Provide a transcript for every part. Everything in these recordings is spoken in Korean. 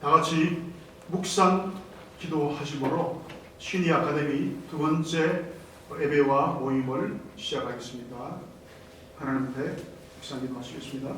다 같이 묵상 기도하심으로 신의 아카데미 두 번째 예배와 모임을 시작하겠습니다. 하나님 앞에 묵상 기도하시겠습니다.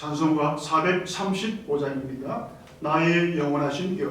찬송가 435장입니다. 나의 영원하신 여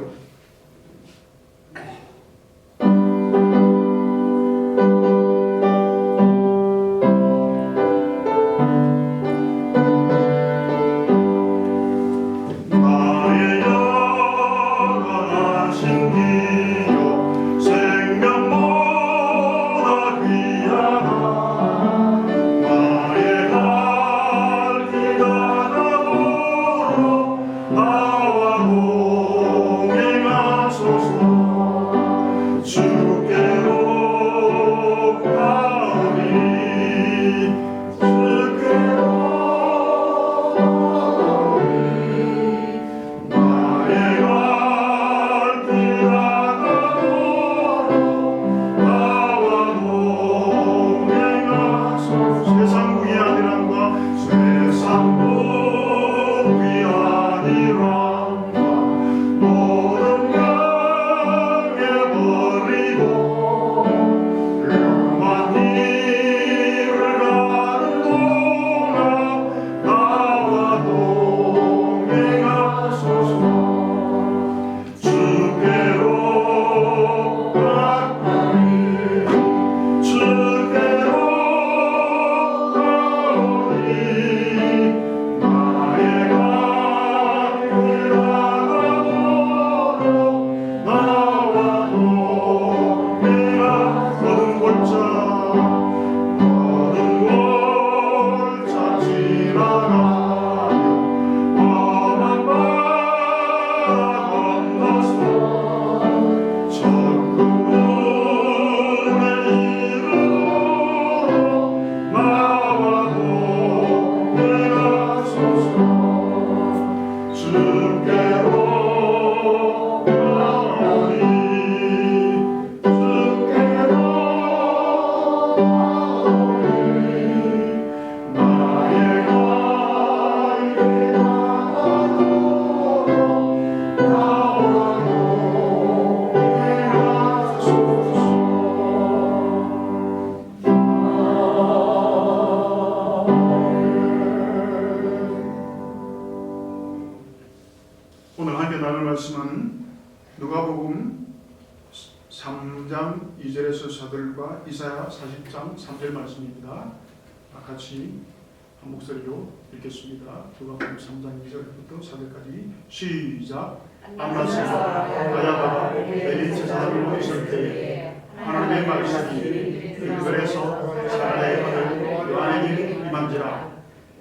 이사야 40장 3절 말씀입니다. 다 같이 한 목소리로 읽겠습니다. 누가복음 3장 2절부터 4절까지 시작. 안나세요. 아야가 내린 제사장으로 있을 때에 하나님의 말씀이 그들에서 사라의 아들 요한에게 임한지라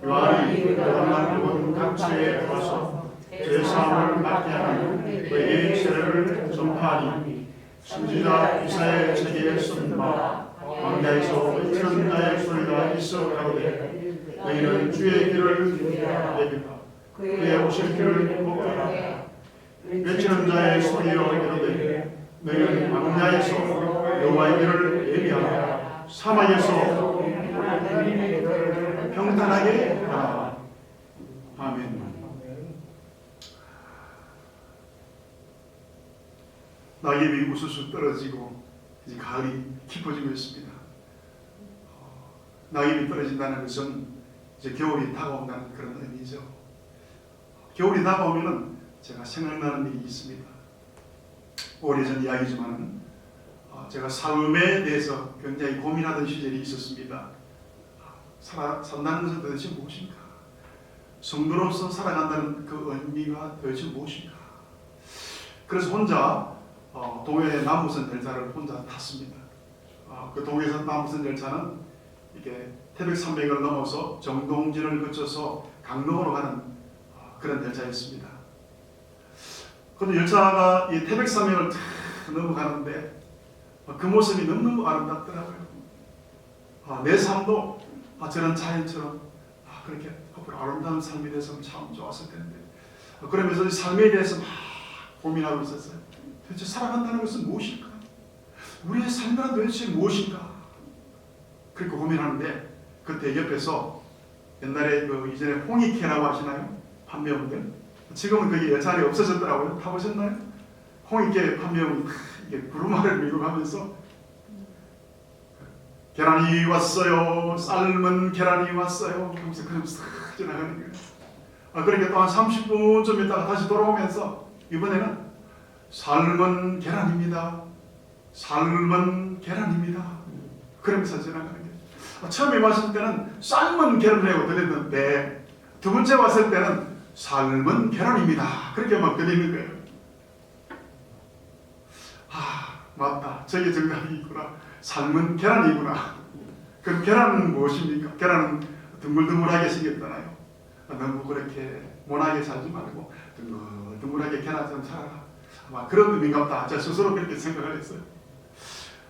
요한이 요한만 본 각처에 와서 제사함을 맡게 하는 그에게 세례를 전파하니 선지자 이사야의 책에 쓴바 광야에서 외치는 자의 소리가 있어 가로되 너희는 주의 길을 예비하 그의 오실 길을 목도하라. 외치는 자의 소리여 이르되 너희는 광야에서 여호와의 길을 예비하라. 사막에서 평탄하게 하라. 아멘. 낙엽이 우수수 떨어지고 이제 가을이 깊어지고 있습니다. 어, 낙엽이 떨어진다는 것은 이제 겨울이 다가온다는 그런 의미죠. 겨울이 다가오면은 제가 생각나는 일이 있습니다. 오래전 이야기지만 어, 제가 삶에 대해서 굉장히 고민하던 시절이 있었습니다. 살아, 산다는 것은 도대체 무엇인가? 성도로서 살아간다는 그 의미가 도대체 무엇인가? 그래서 혼자 어, 동해 남부선 열차를 혼자 탔습니다. 어, 그 동해선 남부선 열차는 이게 태백 산맥을 넘어서 정동진을 거쳐서 강릉으로 가는 어, 그런 열차였습니다. 근데 열차가 이 태백 산맥을 탁 넘어가는데 어, 그 모습이 너무너무 아름답더라고요. 아, 내 삶도 아, 저런 자연처럼 아, 그렇게 아름다운 삶이 됐으면 참 좋았을 텐데 어, 그러면서 이 삶에 대해서 막 고민하고 있었어요. 도대체 살아간다는 것은 무엇일까? 우리의 삶이란 도대체 무엇인가? 그렇게 고민하는데 그때 옆에서 옛날에 그 이전에 홍익회라고 하시나요? 판매원들 지금은 그게 열차에 없어졌더라고요. 타보셨나요? 홍익회 판매원 이게 구루마를 밀고 가면서 계란이 왔어요. 삶은 계란이 왔어요. 하면서 그러면서 싹 지나가는 거예요. 아, 그러니까 또한 30분 있다가 다시 돌아오면서 이번에는 삶은 계란입니다. 삶은 계란입니다. 그러면서 지나가는 거예요. 아, 처음 에 왔을 때는 삶은 계란이라고 들렸는데 두 번째 왔을 때는 삶은 계란입니다. 그렇게 막 들리는 거예요. 아, 맞다. 저게 정답이 있구나. 삶은 계란이구나. 그럼 계란은 무엇입니까? 계란은 둥글둥글하게 생겼잖아요. 아, 너무 그렇게 모나게 살지 말고 둥글둥글하게 계란 좀 살아라. 아마 그런 의미인가 보다. 제 스스로 그렇게 생각을 했어요.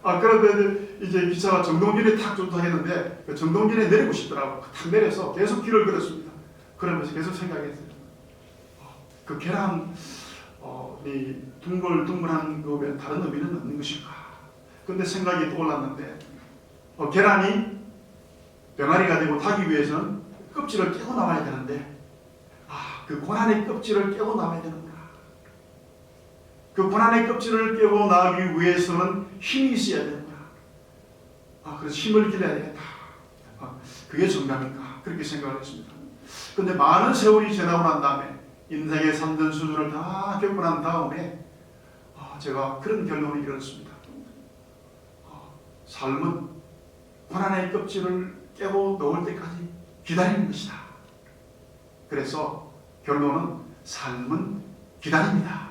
아, 그런데 이제 기차가 정동진에 탁 도착했는데 그 정동진에 내리고 싶더라고. 탁 내려서 계속 길을 걸었습니다. 그러면서 계속 생각했어요. 어, 그 계란, 어, 이 둥글둥글한 그 다른 의미는 없는 것일까? 근데 생각이 떠올랐는데 어, 계란이 병아리가 되고 타기 위해서는 껍질을 깨고 나와야 되는데 아, 그 고난의 껍질을 깨고 나와야 되는구나. 그 고난의 껍질을 깨고 나가기 위해서는 힘이 있어야 되는구나. 아, 그래서 힘을 길러야 되겠다. 아, 그게 정답인가? 그렇게 생각을 했습니다. 근데 많은 세월이 지나고 난 다음에 인생의 삼전 수준을 다 겪고 난 다음에 아, 제가 그런 결론을 이뤘습니다. 아, 삶은 고난의 껍질을 깨고 놓을 때까지 기다리는 것이다. 그래서 결론은 삶은 기다립니다.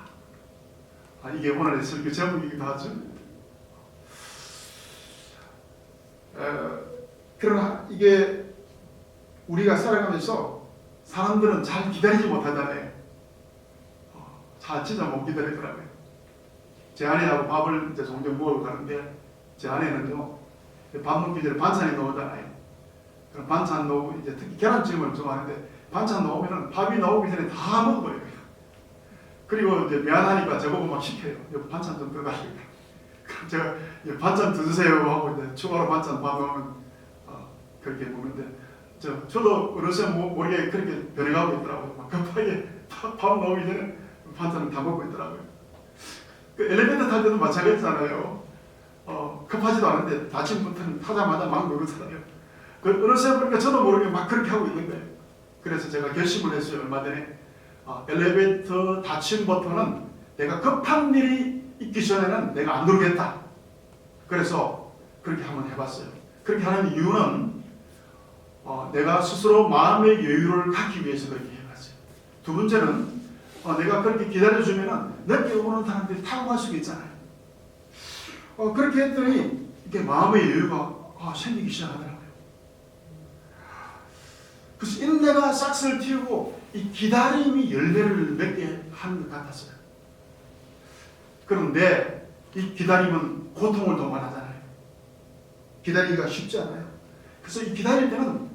아, 이게 오늘의 설교 제목이기도 하죠. 에, 그러나 이게 우리가 살아가면서 사람들은 잘 기다리지 못하잖아요. 어, 잘 진짜 못 기다리더라고요. 제 아내하고 밥을 이제 종종 먹으러 가는데 제 아내는요 밥 먹기 전에 반찬이 나오잖아요. 그럼 반찬 나오고 이제 특히 계란찜을 좋아하는데 반찬 나오면은 밥이 나오기 전에 다 먹어버려요. 그리고 이제 미안하니까 저보고 막 시켜요. 반찬 좀. 그럼 제가 예, 반찬 더 주세요 하고 이제 추가로 반찬 밥 넣으면 어, 그렇게 먹는데 저 저도 어느새 모- 모르게 그렇게 변해가고 있더라고요. 막 급하게 밥, 밥 나오기 전에 반찬을 다 먹고 있더라고요. 그 엘리베이터 탈 때도 마찬가지잖아요. 어, 급하지도 않은데 아침부터는 타자마자 막 누르잖아요. 그 어느새 보니까 저도 모르게 막 그렇게 하고 있는 거예요. 그래서 제가 결심을 했어요. 얼마 전에 아, 엘리베이터 닫힌 버튼은 내가 급한 일이 있기 전에는 내가 안 누르겠다. 그래서 그렇게 한번 해봤어요. 그렇게 하는 이유는 어, 내가 스스로 마음의 여유를 갖기 위해서 그렇게 해봤어요. 두 번째는 어, 내가 그렇게 기다려주면은 늦게 오는 사람들이 타고 갈수 있잖아요. 어, 그렇게 했더니 이게 마음의 여유가 아, 생기기 시작하더라고요. 그래서 인내가 싹스를 틔우고 이 기다림이 열매를 맺게 하는 것 같았어요. 그런데 이 기다림은 고통을 동반하잖아요. 기다리기가 쉽지 않아요. 그래서 이 기다릴 때는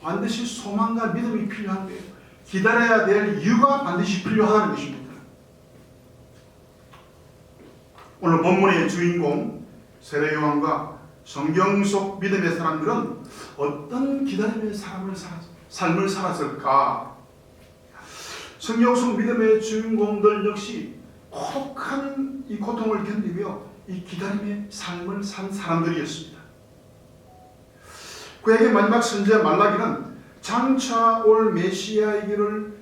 반드시 소망과 믿음이 필요한 거예요. 기다려야 될 이유가 반드시 필요하다는 것입니다. 오늘 본문의 주인공 세례요한과 성경 속 믿음의 사람들은 어떤 기다림의 삶을, 살, 삶을 살았을까? 성경 속 믿음의 주인공들 역시 혹한 이 고통을 견디며 이 기다림의 삶을 산 사람들이었습니다. 그에게 마지막 선지자 말라기는 장차 올 메시아이기를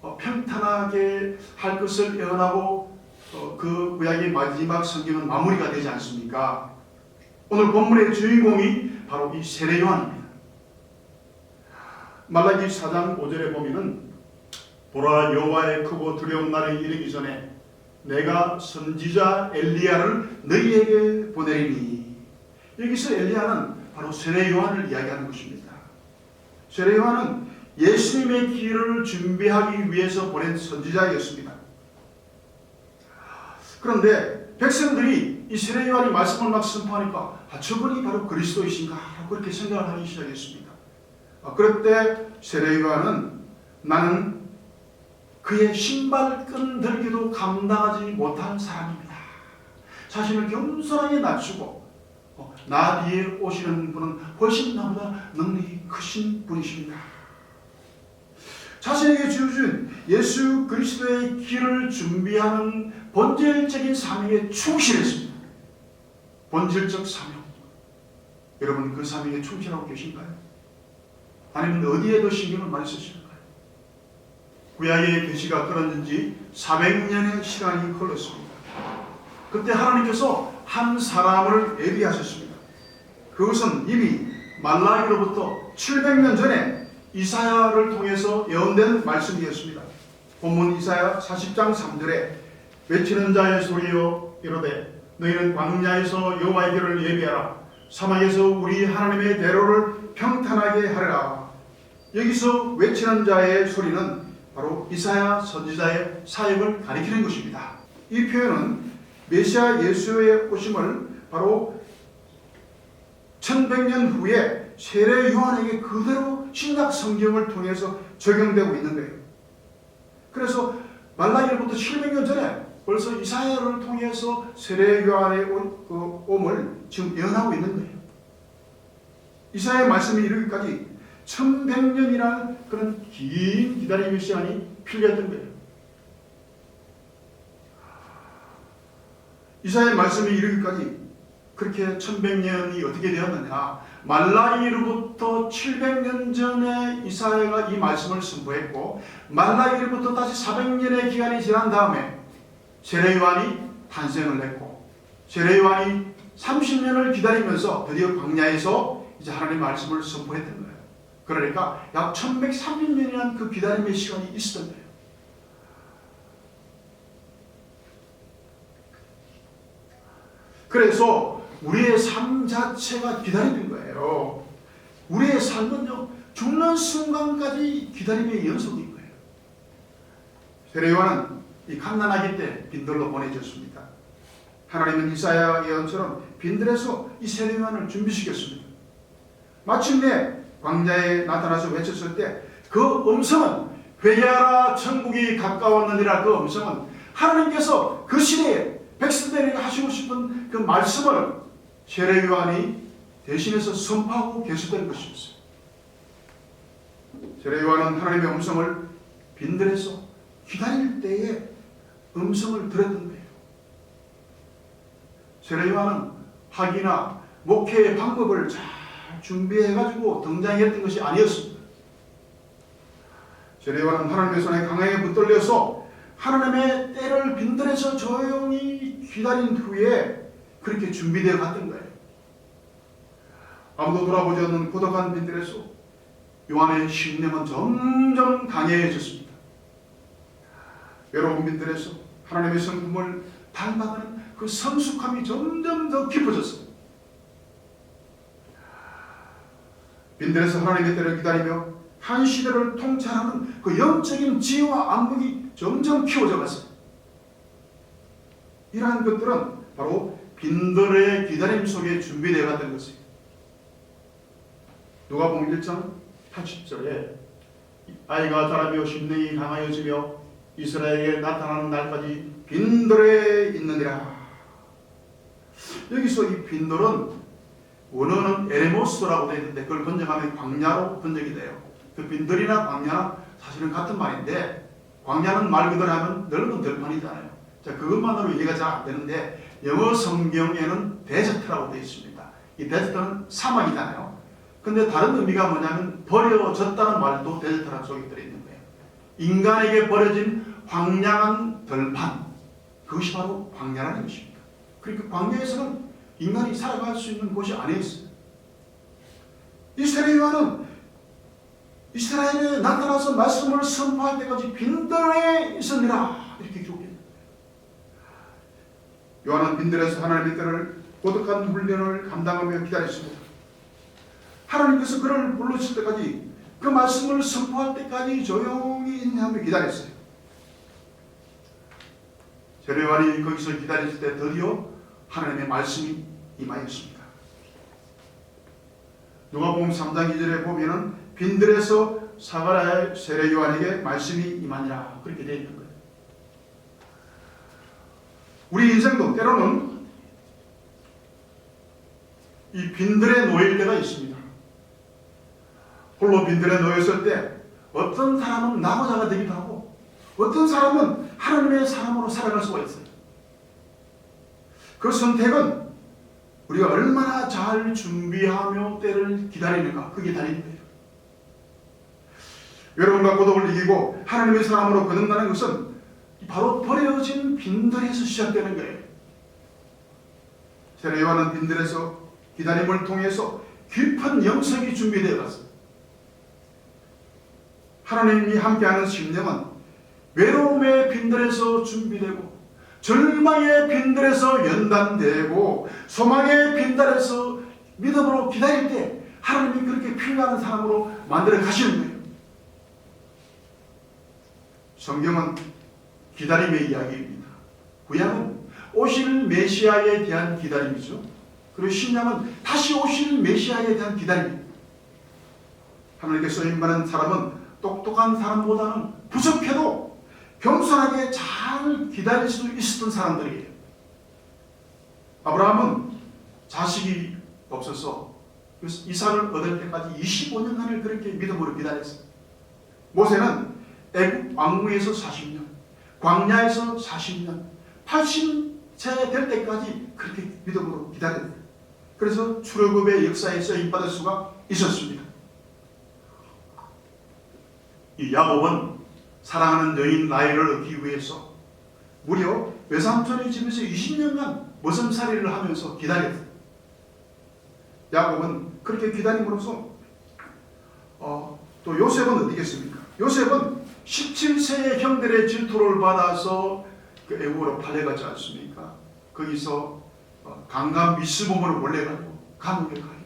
어, 평탄하게 할 것을 예언하고 어, 그 구약의 마지막 성경은 마무리가 되지 않습니까? 오늘 본문의 주인공이 바로 이 세례 요한입니다. 말라기 4장 5절에 보면은 보라 여호와의 크고 두려운 날이 이르기 전에 내가 선지자 엘리야를 너희에게 보내리니 여기서 엘리야는 바로 세례 요한을 이야기하는 것입니다. 세례 요한은 예수님의 길을 준비하기 위해서 보낸 선지자였습니다. 그런데 백성들이 이 세례 요한이 말씀을 막 선포하니까 아, 저분이 바로 그리스도이신가 그렇게 생각을 하기 시작했습니다. 아, 그럴 때 세례 요한은 나는 그의 신발끈 들기도 감당하지 못한 사람입니다. 자신을 겸손하게 낮추고 어, 나 뒤에 오시는 분은 훨씬 나보다 능력이 크신 분이십니다. 자신에게 주어진 예수 그리스도의 길을 준비하는 본질적인 사명에 충실했습니다. 본질적 사명. 여러분 그 사명에 충실하고 계신가요? 아니면 어디에 더 신경을 많이 쓰시는가요? 구약의 계시가 끊어진 지 400년의 시간이 흘렀습니다. 그때 하나님께서 한 사람을 예비하셨습니다. 그것은 이미 말라기로부터 700년 전에 이사야를 통해서 예언된 말씀이었습니다. 본문 이사야 40장 3절에 외치는 자의 소리여 이르되 너희는 광야에서 여호와의 길을 예비하라 사막에서 우리 하나님의 대로를 평탄하게 하리라 여기서 외치는 자의 소리는 바로 이사야 선지자의 사역을 가리키는 것입니다. 이 표현은 메시아 예수의 오심을 바로 1100년 후에 세례 요한에게 그대로 신약 성경을 통해서 적용되고 있는 거예요. 그래서 말라기로부터 700년 전에 벌써 이사야를 통해서 세례 요한의 온- 그 옴을 지금 예언하고 있는 거예요. 이사야의 말씀이 이르기까지 1100년이라는 그런 긴 기다림의 시간이 필요했던 거예요. 이사야의 말씀이 이르기까지 그렇게 1100년이 어떻게 되었느냐 말라기로부터 700년 전에 이사야가 이 말씀을 선포했고 말라기로부터 다시 400년의 기간이 지난 다음에 세례 요한이 탄생을 했고 세례 요한이 30년을 기다리면서 드디어 광야에서 이제 하나님의 말씀을 선포했던 거예요. 그러니까 약 1130년이라는 그 기다림의 시간이 있었던 거예요. 그래서 우리의 삶 자체가 기다리는 거예요. 우리의 삶은요, 죽는 순간까지 기다림의 연속인 거예요. 세례요한은 이 갓난아기 때 빈들로 보내졌습니다. 하나님은 이사야 예언처럼 빈들에서 이 세례요한을 준비시켰습니다. 마침내 광야에 나타나서 외쳤을 때 그 음성은 회개하라 천국이 가까웠느니라 그 음성은 하나님께서 그 시대에 백성들에게 하시고 싶은 그 말씀을 세례 요한이 대신해서 선포하고 계셨던 것이었어요. 세례 요한은 하나님의 음성을 빈들에서 기다릴 때에 음성을 들었던 거예요. 세례 요한은 학이나 목회의 방법을 잘 준비해가지고 등장했던 것이 아니었습니다. 세례 요한은 하나님의 손에 강하게 붙들려서 하나님의 때를 빈들에서 조용히 기다린 후에 그렇게 준비되어 갔던 거예요. 아무도 돌아보지 않는 고독한 빈들에서 요한의 신념은 점점 강해졌습니다. 외로운 빈들에서 하나님의 성품을 닮아가는 그 성숙함이 점점 더 깊어졌습니다. 빈들에서 하나님의 때를 기다리며 한 시대를 통찰하는 그 영적인 지혜와 안목이 점점 키워져 갔어요. 이러한 것들은 바로 빈들의 기다림 속에 준비되어 갔던 것이에요. 누가복음 1장 80절에 아이가 자라며 심령이 강하여지며 이스라엘에게 나타나는 날까지 빈들에 있느니라. 여기서 이 빈들은 원어는 에레모스라고 되어 있는데 그걸 번역하면 광야로 번역이 돼요. 그 빈들이나 광야는 사실은 같은 말인데 광야는 말 그대로 하면 넓은 들판이잖아요. 자 그것만으로 이해가 잘 안 되는데 영어 성경에는 데저트라고 되어 있습니다. 이 데저트는 사막이잖아요. 근데 다른 의미가 뭐냐면 버려졌다는 말도 데저트라 속에 들어있는. 인간에게 버려진 황량한 들판 그것이 바로 광야라는 것입니다. 그러니까 광야에서는 인간이 살아갈 수 있는 곳이 아니었어요. 이 세례 요한은 이스라엘에 나타나서 말씀을 선포할 때까지 빈들에 있었느라 이렇게 기록했습니다. 요한은 빈들에서 하나님의 때를 고독한 훈련을 감당하며 기다렸습니다. 하나님께서 그를 불러칠 때까지 그 말씀을 선포할 때까지 조용히 인내하며 기다렸어요. 제레완이 거기서 기다렸을 때 드디어 하나님의 말씀이 임하였습니다. 누가복음 3장 2절에 보면은 빈들에서 사가라의 세례 요한에게 말씀이 임하니라 그렇게 되어 있는 거예요. 우리 인생도 때로는 이 빈들에 놓일 때가 있습니다. 홀로 빈들에 놓였을 때 어떤 사람은 나고자가 되기도 하고 어떤 사람은 하나님의 사람으로 살아갈 수가 있어요. 그 선택은 우리가 얼마나 잘 준비하며 때를 기다리는가 그게 달린 거예요. 여러분과 고독을 이기고 하나님의 사람으로 거듭나는 것은 바로 버려진 빈들에서 시작되는 거예요. 세례 요한은 빈들에서 기다림을 통해서 깊은 영성이 준비되어 갔습니다. 하나님이 함께하는 심령은 외로움의 빈들에서 준비되고 절망의 빈들에서 연단되고 소망의 빈들에서 믿음으로 기다릴 때 하나님이 그렇게 필요한 사람으로 만들어 가시는 거예요. 성경은 기다림의 이야기입니다. 구약은 오실 메시아에 대한 기다림이죠. 그리고 신약은 다시 오실 메시아에 대한 기다림입니다. 하나님께 쓰임받은 사람은 똑똑한 사람보다는 부족해도 겸손하게 잘 기다릴 수 있었던 사람들이에요. 아브라함은 자식이 없어서 이삭을 얻을 때까지 25년간을 그렇게 믿음으로 기다렸어요. 모세는 애국 왕궁에서 40년, 광야에서 40년, 80세 될 때까지 그렇게 믿음으로 기다렸어요. 그래서 출애굽의 역사에 쓰임 받을 수가 있었습니다. 이 야곱은 사랑하는 여인 라헬을 얻기 위해서 무려 외삼촌의 집에서 20년간 머슴살이를 하면서 기다렸어요. 야곱은 그렇게 기다림으로써 어, 또 요셉은 어디겠습니까? 요셉은 17세의 형들의 질투를 받아서 그 애국으로 팔려가지 않습니까? 거기서 어, 강간 미스몸으로 몰려가지고 감옥에 가기도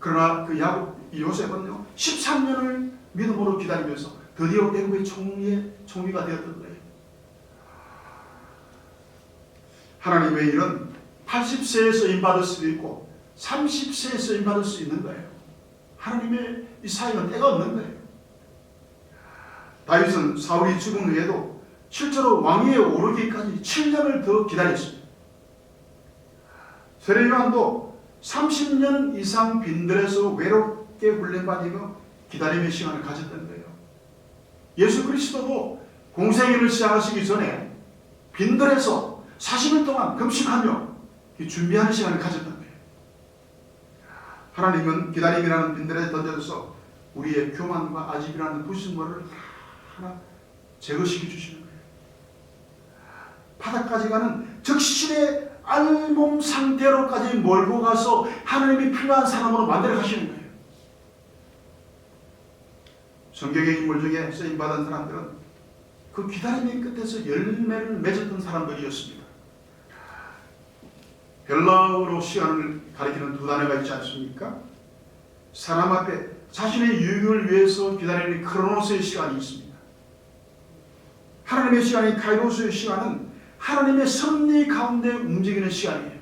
그러나 그 야곱 이 요셉은요 13년을 믿음으로 기다리면서 드디어 애국의 총리의 총리가 되었던 거예요. 하나님의 일은 80세에 쓰임받을 수도 있고 30세에 쓰임받을 수 있는 거예요. 하나님의 이 사이는 때가 없는 거예요. 다윗은 사울이 죽은 후에도 실제로 왕위에 오르기까지 7년을 더 기다렸습니다. 세례요한도 30년 이상 빈들에서 외롭게 훈련받으며 기다림의 시간을 가졌던 거예요. 예수 그리스도도 공생애를 시작하시기 전에 빈들에서 40일 동안 금식하며 준비하는 시간을 가졌던 거예요. 하나님은 기다림이라는 빈들에 던져서 우리의 교만과 아집이라는 부신물을 하나 제거시켜 주시는 거예요. 바닥까지 가는 적실의 알몸 상태로까지 몰고 가서 하나님이 필요한 사람으로 만들어 가시는 거예요. 성경의 인물 중에 쓰임 받은 사람들은 그 기다림의 끝에서 열매를 맺었던 사람들이었습니다. 헬라어로 시간을 가리키는 두 단어가 있지 않습니까? 사람 앞에 자신의 유익을 위해서 기다리는 크로노스의 시간이 있습니다. 하나님의 시간인 카이로스의 시간은 하나님의 섭리 가운데 움직이는 시간이에요.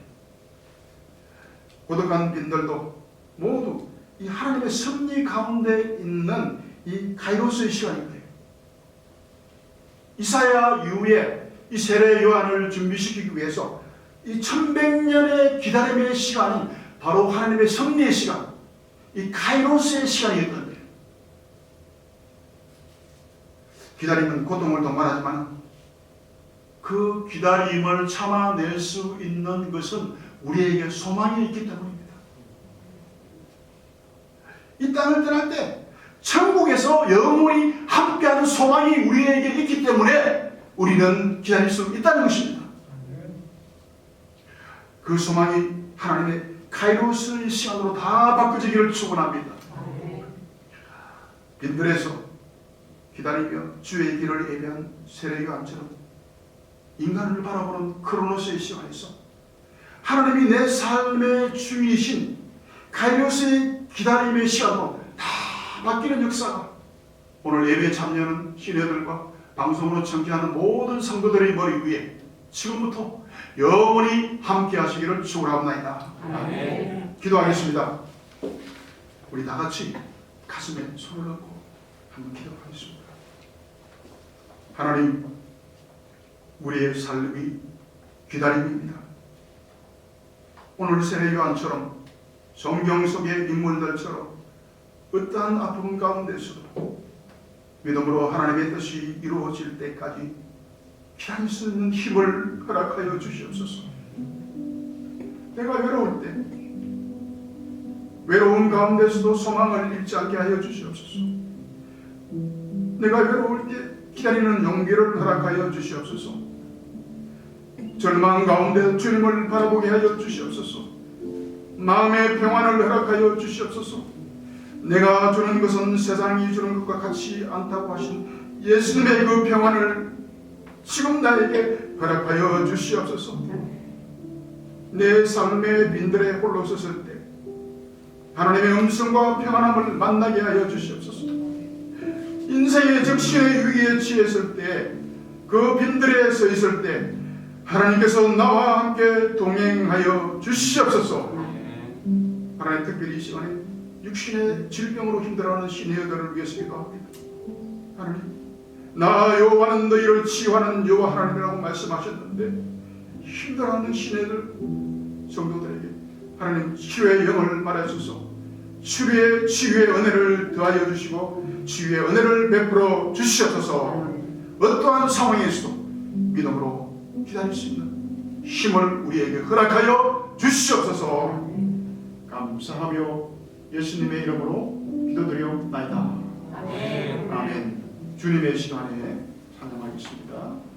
고독한 빈들도 모두 이 하나님의 섭리 가운데 있는 이 카이로스의 시간입니다. 이사야 이후에 이 세례 요한을 준비시키기 위해서 이 천백 년의 기다림의 시간은 바로 하나님의 섭리의 시간, 이 카이로스의 시간이었던 거예요. 기다림은 고통을 동반하지만 그 기다림을 참아낼 수 있는 것은 우리에게 소망이 있기 때문입니다. 이 땅을 떠날 때 천국에서 영원히 함께하는 소망이 우리에게 있기 때문에 우리는 기다릴 수 있다는 것입니다. 그 소망이 하나님의 카이로스의 시간으로 다 바꿔지기를 축원합니다. 빈들에서 기다리며 주의 길을 예배한 세례요한처럼 인간을 바라보는 크로노스의 시간에서 하나님이 내 삶의 주인이신 가이로스의 기다림의 시간으로 다 바뀌는 역사가 오늘 예배 참여하는 신뢰들과 방송으로 청취하는 모든 성도들의 머리 위에 지금부터 영원히 함께 하시기를 축원합니다. 기도하겠습니다. 우리 다 같이 가슴에 손을 얹고 한번 기도하겠습니다. 하나님, 우리의 삶이 기다림입니다. 오늘 세례 요한처럼 성경 속의 인물들처럼 어떠한 아픔 가운데서도 믿음으로 하나님의 뜻이 이루어질 때까지 기다릴 수 있는 힘을 허락하여 주시옵소서. 내가 외로울 때 외로운 가운데서도 소망을 잃지 않게 하여 주시옵소서. 내가 외로울 때 기다리는 용기를 허락하여 주시옵소서. 절망 가운데 주님을 바라보게 하여 주시옵소서. 마음의 평안을 허락하여 주시옵소서. 내가 주는 것은 세상이 주는 것과 같이 않다고 하신 예수님의 그 평안을 지금 나에게 허락하여 주시옵소서. 내 삶의 빈들에 홀로 섰을 때 하나님의 음성과 평안함을 만나게 하여 주시옵소서. 인생의 적신의 위기에 처했을 때, 그 빈들에 서 있을 때, 하나님께서 나와 함께 동행하여 주시옵소서. 하나님 특별히 이 시간에 육신의 질병으로 힘들어하는 신혜들을 위해서 기도합니다. 하나님, 나 여호와는 너희를 치유하는 여호와 하나님이라고 말씀하셨는데 힘들어하는 신혜들 성도들에게 하나님 치유의 영을 말하소서. 치유의 치유의 은혜를 더하여 주시고 치유의 은혜를 베풀어 주시옵소서. 어떠한 상황에서도 믿음으로 기다릴 수 있는 힘을 우리에게 허락하여 주시옵소서. 감사하며 예수님의 이름으로 기도드리옵나이다. 아멘. 아멘. 주님의 시간에 찬양하겠습니다.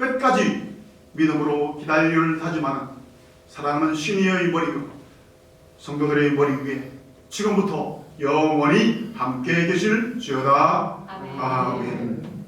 끝까지 믿음으로 기다릴 다짐하는 사랑하는 신이의 머리고 성도들의 머리 위에 지금부터 영원히 함께 계실 지어다 아멘. 아멘.